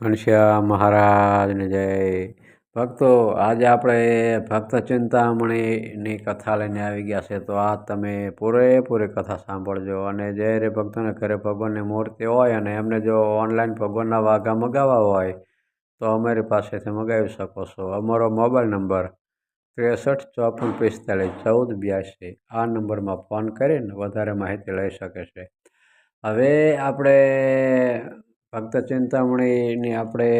ઘનશ્યામ મહારાજને જય. ભક્તો, આજે આપણે ભક્ત ચિંતામણીની કથા લઈને આવી ગયા છે, તો આ તમે પૂરેપૂરી કથા સાંભળજો અને જે રે ભક્તોને, ઘરે ભગવાનની મૂર્તિ હોય અને એમને જો ઓનલાઈન ભગવાનના વાઘા મગાવવા હોય, તો અમારી પાસેથી મગાવી શકો છો. અમારો મોબાઈલ નંબર ત્રેસઠ ચોપન પિસ્તાલીસ ચૌદ બ્યાસી, આ નંબરમાં ફોન કરીને વધારે માહિતી લઈ શકે છે. હવે આપણે ભક્ત ચિંતામણીની આપણે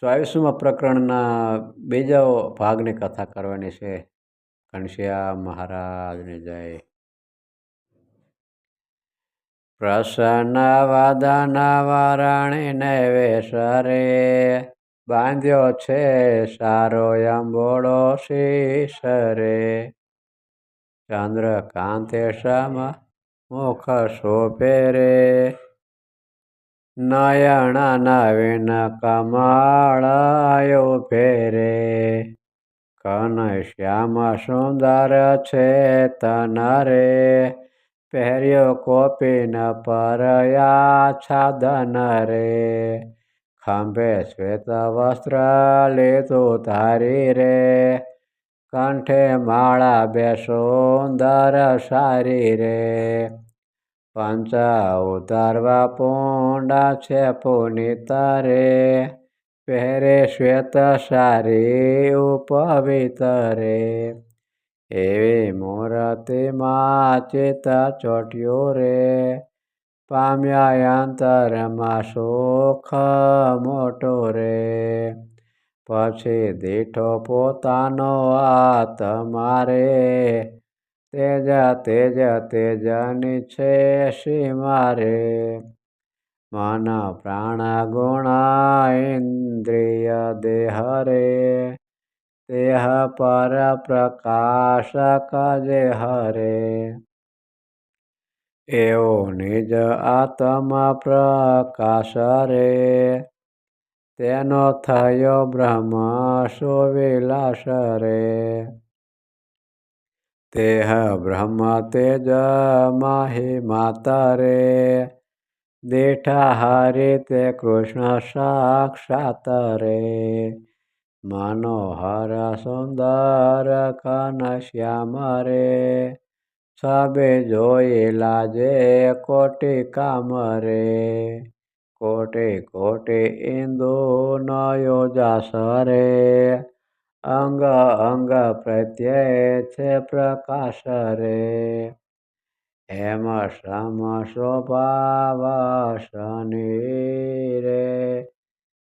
ચોવીસમાં પ્રકરણના બીજા ભાગની કથા કરવાની છે. ઘનશ્યા મહારાજને જય. પ્રસન્ન વાદના વારાણીને વેસરે બાંધ્યો છે સારો અંબોળો શીશરે. ચંદ્રકાંતે સમ મુખ શોભે રે. નયણ નવીન કમળાયો ફેરે. કન શ્યામ સુંદર છે તન રે પહેર્યો કોપીન પરયા છાદન રે ખંભે શ્વેત વસ્ત્ર લીધું ધારી રે. કંઠે માળા બે સુંદર સારી રે. પંચા ઉતારવા પોંડા છે પુનિતા રે પહેરે શ્વેત સારી ઉપવિતરે. એવી મૂર્તિમાં ચિત ચોટ્યો રે પામ્યા અંતરમાં સુખ મોટો રે. પછી દીઠો પોતાનો આત્મારે તેજ તેજ, તેજની છે શ્રી મારે. મન પ્રાણ ગુણ ઇન્દ્રિય રે દેહ પર પ્રકાશક જે હરે. એવો નિજ આત્મા પ્રકાશ રે તેનો થયો બ્રહ્મ સુવિલાસ રે તેહ બ્રહ્મ તેજ માહે માતા રે. દેઠા હારે તે કૃષ્ણ સાક્ષાત રે. મનોહર સુંદર કન શ્યામ રે. સબે જોયેલા જે કોટે કામ રે. કોટે કોટે ઇન્દુ નયો જાસ રે. અંગ અંગ પ્રત્યય છે પ્રકાશ રે. હેમ સમ સ્વભાવ શનિ રે.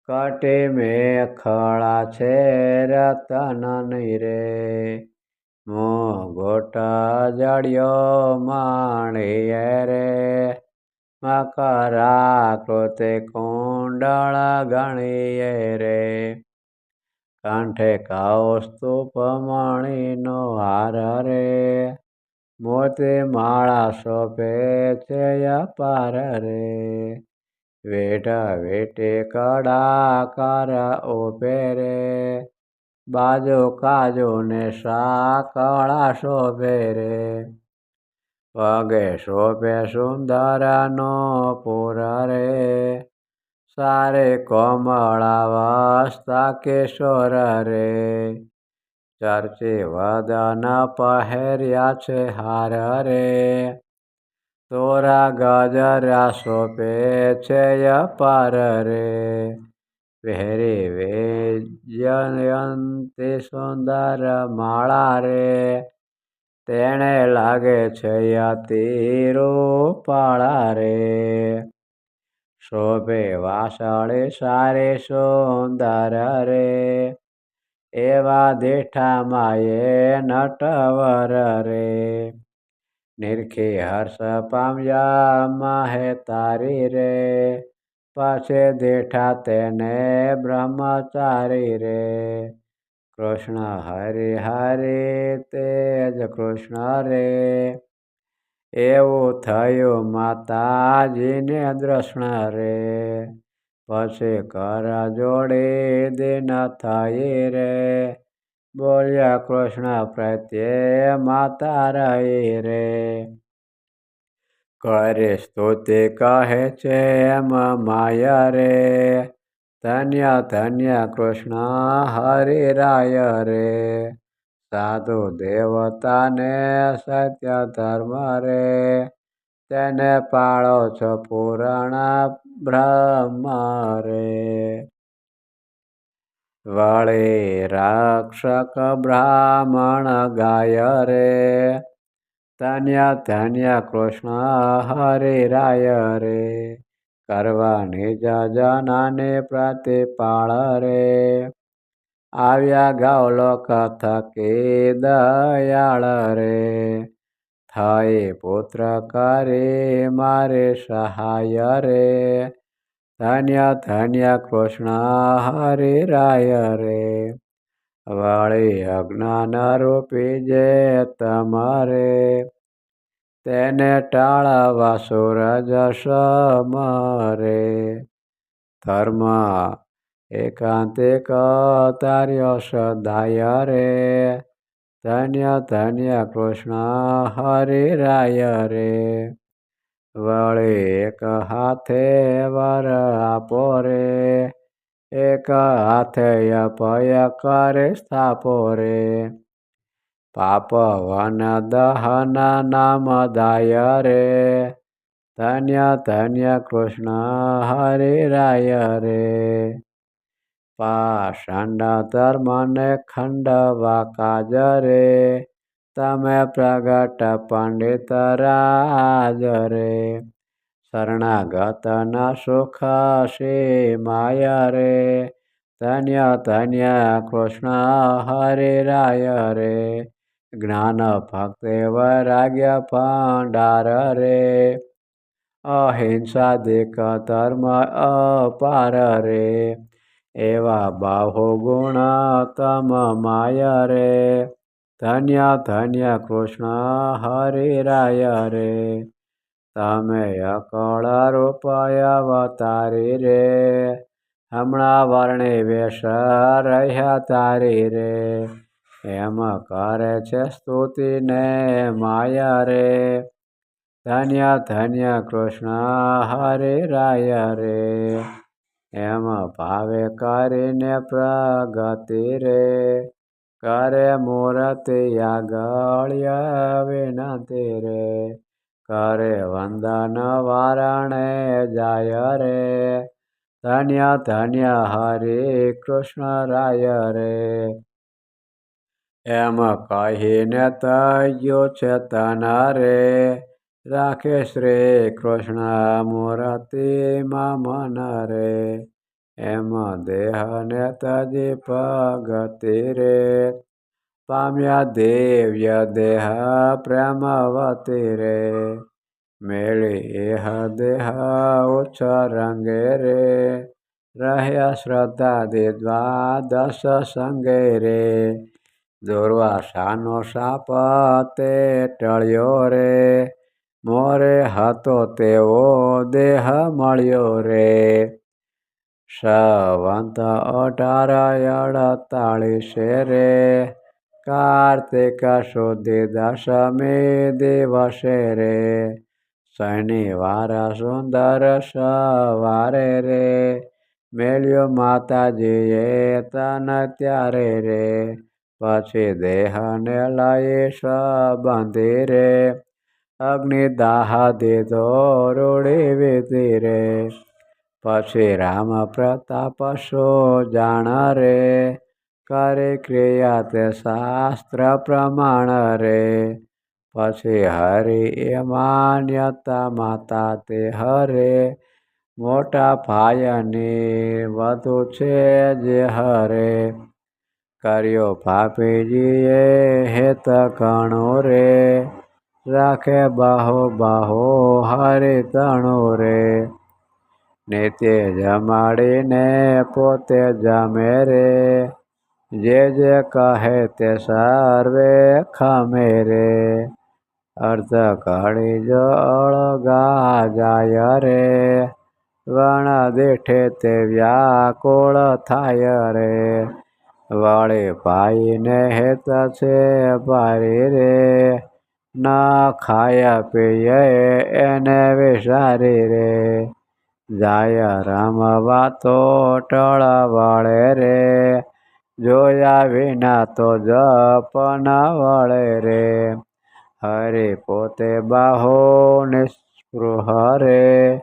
કટે મેખળા છે રતનની રે મો ગોટ જડ્યો માણીએ રે. મકરા કૃતે કુંડળ ગણીએ રે. કંઠે કૌસ્તુપ મણીનો હાર રે મોતે માળા શોભે છે અપાર રે વેઢા વેટે કડાકાર ઓપે રે. બાજુ કાજુ ને સાકળા શોભે રે. પગે શોભે સુંદર નો પુર રે સારે કોમળા વસ્તા કેશોર રે. ચર્ચે વદન પહેર્યા છે હાર રે. તોરા ગજરા સોપે છે અપાર રે. પહેરે વેજયંતે સુંદર માળા રે. તેણે લાગે છે અતિ રૂપાળા રે. શોભે વાસળે સારે સુંદર રે. એવા દેઠા માયે નટવર રે. નિરખી હર્ષ પામ્યા માહે તારી રે. પાસે દેઠા તેને બ્રહ્મચારી રે. કૃષ્ણ હરે હરે તેજ કૃષ્ણ રે. એવું થયું માતાજીને દર્શન રે. પછી કરા જોડે દેના થાય રે. બોલ્યા કૃષ્ણ પ્રત્યે માતા રહી રે. કરે સ્તુતિ કહે છે, એમ માયા રે. ધન્ય ધન્ય કૃષ્ણ હરિરાય રે. સાધુ દેવતાને સત્ય ધર્મ રે. તેને પાળો છો પુરાણ બ્રહ્મ રે. વળી રક્ષક બ્રાહ્મણ ગાય રે. ધન્ય ધન્ય કૃષ્ણ હરિરાય રે. કરવાની જનાને પ્રતિપાળ રે. આવ્યા ગાવલો થકે દયાળ રે? થાય પુત્ર કરે મારે સહાય રે. ધન્ય ધન્ય કૃષ્ણ હરિરાય રે. વળી અજ્ઞાન રૂપી જે તમારે, તેને ટાળવા સુરજ સમરે. ધર્મ એકાંતિક તાર્યો સદાય રે ધન્ય ધન્ય કૃષ્ણ હરિરાય રે વળી એક હાથે વર આપો રે એક હાથે અપય કરે સ્થાપો રે પાપ વન દહન નામ રે ધન્ય ધન્ય કૃષ્ણ હરિરાય રે પાષંડ ધર્મને ખંડવા કાજ રે તમે પ્રગટ પંડિત રાજ રે શરણાગતના સુખ શ્રી માયા રે ધન્ય ધન્ય કૃષ્ણ હરિરાય રે. જ્ઞાન ભક્તિ વૈરાગ્ય ભંડાર રે. અહિંસાદિક ધર્મ અપાર રે. એવા બાહુ ગુણાતમ માય રે. ધન્ય ધન્ય કૃષ્ણ હરિરાય રે. તમે અકળ રૂપાય અવતારી રે. હમણાં વર્ણે વેશ રહ્યા તારી રે. એમ કરે છે સ્તુતિને માયા રે. ધન્ય ધન્ય કૃષ્ણ હરિરાય રે. એમ ભાવે કરીને પ્રગતિ રે. કરે મૂર્તિ આગળ્ય વિનંતી રે. કરે વંદન વારણે જાય રે. ધન્ય ધન્ય હરે કૃષ્ણ રાય રે. એમ કહીને તયો છે તન રે. રાખે રે કૃષ્ણ મૂર્તિ મન રે એમ દેહને તજી પગતિ રે. પામ્યા દેવ્ય દેહ પ્રેમવતી રે, મેળી એહ દેહ ઉચ્ચ રંગે રે. રહ્યા શ્રદ્ધા દ્વાદશ સંગે રે, દુર્વાસાનો સાપ તે ટળ્યો રે. મોરે હતો તેવો દેહ મળ્યો રે સંવંત અઢાર અડતાળીસે રે કાર્તિક સુધી દશમી દિવસે રે શનિવાર સુંદર સવારે રે મેલ્યો માતાજીએ તન ત્યારે રે પછી દેહને લઈ સંબંધી રે અગ્નિ દાહ દીધો રૂડી વિધિ રે. પછી રામ પ્રતાપ સો જાણ રે કરે ક્રિયા તે શાસ્ત્ર પ્રમાણ રે. પછી હરિ એ માન્યતા માતા તે હરે. મોટા ભાઈની વધુ છે જે હરે. કર્યો પાપીજીએ હેત ઘણો રે. રાખે બાહો બાહો હરે તણો રે. નિત્ય જમાડીને પોતે જમે રે. જે જે કહે તે સર્વે ખમે રે. અર્ધ કાળી જળ અળગા જાય રે. વણ દેઠે તે વ્યાકુળ થાય રે. વળે ભાઈને હેત છે ભારી રે. ન ખાયા પીએ એને વિસારી રે. જાય રમવા તો ટળવાળે રે. જોયા વિના તો જપ ન વળે રે. હરે પોતે બાહો નિસ્પૃહ રે.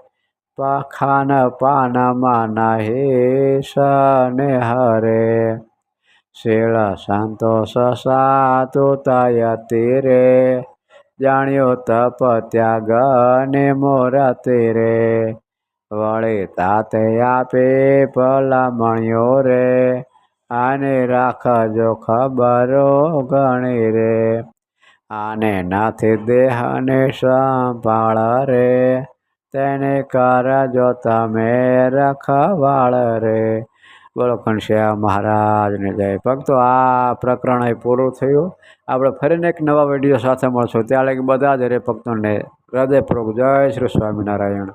પાખાન પાનમાં નાહી સને હરે. શીળ સંતોષ સાતુતાયતિ રે. જાણ્યો તપ ત્યાગ ને મોરા રે વળે તાતે આપે ભલામણ્યો રે. આને રાખજો ખબરો ગણી રે. આને નાથી દેહને સંભાળ રે. તેને કરજો તમે રખવાળ રે. બોલો ઘનશ્યામ મહારાજને જય. ભક્તો, આ પ્રકરણ અહીં પૂરું થયું. આપણે ફરીને એક નવા વીડિયો સાથે મળશું. ત્યાં લગી બધા જ રે ભક્તોને હૃદયપૂર્વક જય શ્રી સ્વામિનારાયણ.